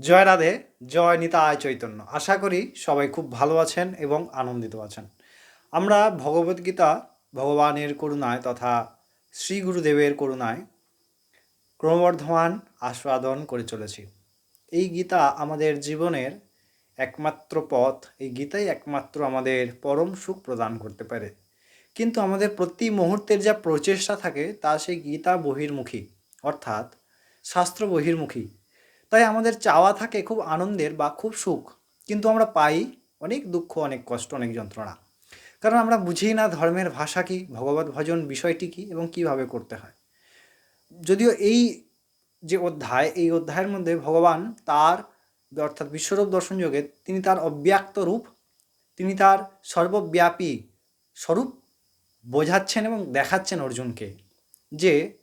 জয় রাধে, জয় নিতায় চৈতন্য। আশা করি সবাই খুব ভালো আছেন এবং আনন্দিত আছেন। আমরা ভগবদ্গীতা ভগবানের করুণায় তথা শ্রী গুরুদেবের করুণায় ক্রমবর্ধমান আস্বাদন করে চলেছি। এই গীতা আমাদের জীবনের একমাত্র পথ। এই গীতাই একমাত্র আমাদের পরম সুখ প্রদান করতে পারে। কিন্তু আমাদের প্রতি মুহূর্তের যা প্রচেষ্টা থাকে, তা সেই গীতা বহির্মুখী, অর্থাৎ শাস্ত্র বহির্মুখী। তাই আমাদের চাওয়া থাকে খুব আনন্দের বা খুব সুখ। কিন্তু আমরা পাই অনেক দুঃখ, অনেক কষ্ট, অনেক যন্ত্রণা। কারণ আমরা বুঝি না ধর্মের ভাষা কী, ভগবত ভজন বিষয়টি কী এবং কীভাবে করতে হয়। যদিও এই যে অধ্যায়, এই অধ্যায়ের মধ্যে ভগবান তার অর্থাৎ বিশ্বরূপ দর্শন যোগে তিনি তার অব্যক্ত রূপ, তিনি তার সর্বব্যাপী স্বরূপ বোঝাচ্ছেন এবং দেখাচ্ছেন অর্জুনকে যে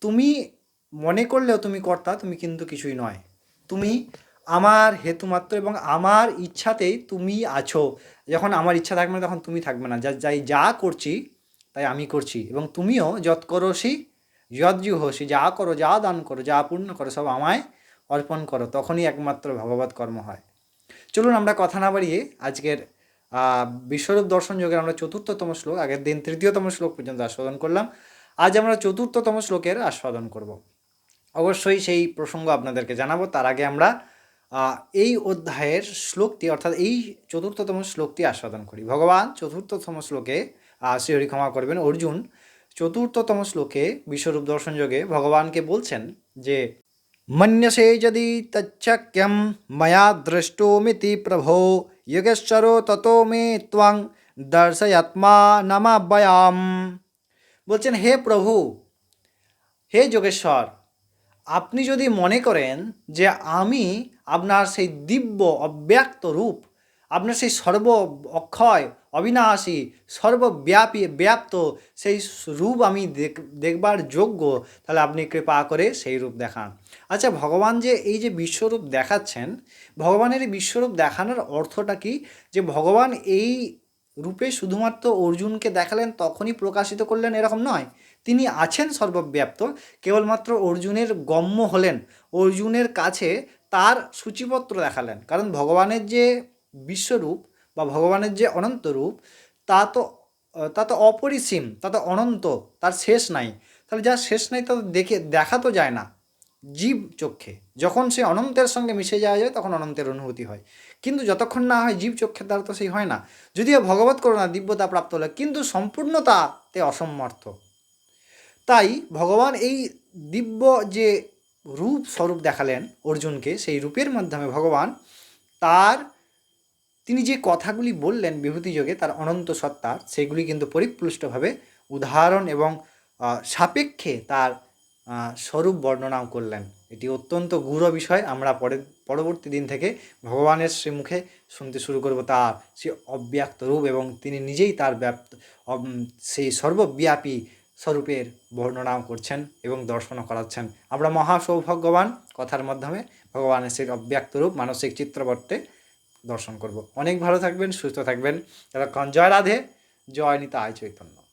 তুমি মনে করলেও তুমি কর্তা, তুমি কিন্তু কিছুই নয়। তুমি আমার হেতুমাত্র এবং আমার ইচ্ছাতেই তুমি আছো। যখন আমার ইচ্ছা থাকবে না, তখন তুমি থাকবে না। যা যাই যা করছি, তাই আমি করছি। এবং তুমিও যৎ করসি যজ্জু হসি যা করো, যা দান করো, যা পূর্ণ করো, সব আমায় অর্পণ করো। তখনই একমাত্র ভগবত কর্ম হয়। চলুন আমরা কথা না বাড়িয়ে আজকের বিশ্বরূপ দর্শন যোগের আমরা চতুর্থতম শ্লোক, আগের দিন তৃতীয়তম শ্লোক পর্যন্ত আস্বাদন করলাম। আজ আমরা চতুর্থতম শ্লোকের আস্বাদন করব। অবশ্যই সেই প্রসঙ্গ আপনাদেরকে জানাব। তার আগে আমরা এই অধ্যায়ের শ্লোকটি, অর্থাৎ এই চতুর্থতম শ্লোকটি আস্বাদন করি। ভগবান চতুর্থতম শ্লোকে শ্রীহরি ক্ষমা করবেন, অর্জুন চতুর্থতম শ্লোকে বিশ্বরূপ দর্শন যোগে ভগবানকে বলছেন যে, মন্যসে যদি তচ্চক্যম ময়া দ্রষ্টুমিতি প্রভো যোগেশ্বরো তত মে ত্বং দর্শয়াত্মা নমাব্যয়াম। বলছেন, হে প্রভু, হে যোগেশ্বর আপনি যদি মনে করেন যে আমি আপনার সেই দিব্য অব্যক্ত রূপ, আপনার সেই সর্ব অক্ষয়, অবিনাশী, সর্বব্যাপী, ব্যাপ্ত সেই রূপ আমি দেখ, দেখবার যোগ্য, তাহলে আপনি কৃপা করে সেই রূপ দেখান। আচ্ছা ভগবান যে এই যে বিশ্বরূপ দেখাচ্ছেন, ভগবানের বিশ্বরূপ দেখানোর অর্থটা কি? যে ভগবান এই রূপে শুধুমাত্র অর্জুনকে দেখালেন তখনই প্রকাশিত করলেন এরকম নয়। তিনি আছেন সর্বব্যাপ্ত, কেবলমাত্র অর্জুনের গম্য হলেন। অর্জুনের কাছে তার সূচিপত্র দেখালেন। কারণ ভগবানের যে বিশ্বরূপ বা ভগবানের যে অনন্ত রূপ, তা তো তা তো অপরিসীম, তা তো অনন্ত, তার শেষ নাই। তাহলে যার শেষ নাই তা দেখে, দেখা তো যায় না। জীব চক্ষে। যখন সে অনন্তের সঙ্গে মিশে যাওয়া যায়, তখন অনন্তের অনুভূতি হয়। কিন্তু যতক্ষণ না হয় জীব চক্ষের দ্বারা তো সেই হয় না। যদিও ভগবত করোনা দিব্যতা প্রাপ্ত হলে, কিন্তু সম্পূর্ণতাতে অসমর্থ তাই ভগবান এই দিব্য যে রূপ স্বরূপ দেখালেন অর্জুনকে, সেই রূপের মাধ্যমে ভগবান তার, তিনি যে কথাগুলি বললেন বিভূতি যোগে, তার অনন্ত সত্তার, সেগুলি কিন্তু পরিপুষ্টভাবে উদাহরণ এবং সাপেক্ষে তার স্বরূপ বর্ণনাও করলেন। এটি অত্যন্ত গূঢ় বিষয়। আমরা পরে পরবর্তী দিন থেকে ভগবানের শ্রীমুখে শুনতে শুরু করব তার সে অব্যক্ত রূপ এবং তিনি নিজেই তার ব্যাপ্ত সেই সর্বব্যাপী স্বরূপের বর্ণনাও করছেন এবং দর্শনও করাচ্ছেন। আমরা মহা সৌভাগ্যবান কথার মাধ্যমে ভগবানের সেই অব্যক্ত রূপ, মানসিক চিত্রপটে দর্শন করব। অনেক ভালো থাকবেন, সুস্থ থাকবেন। এতক্ষণ জয় রাধে, জয় নিতা আয় চৈতন্য।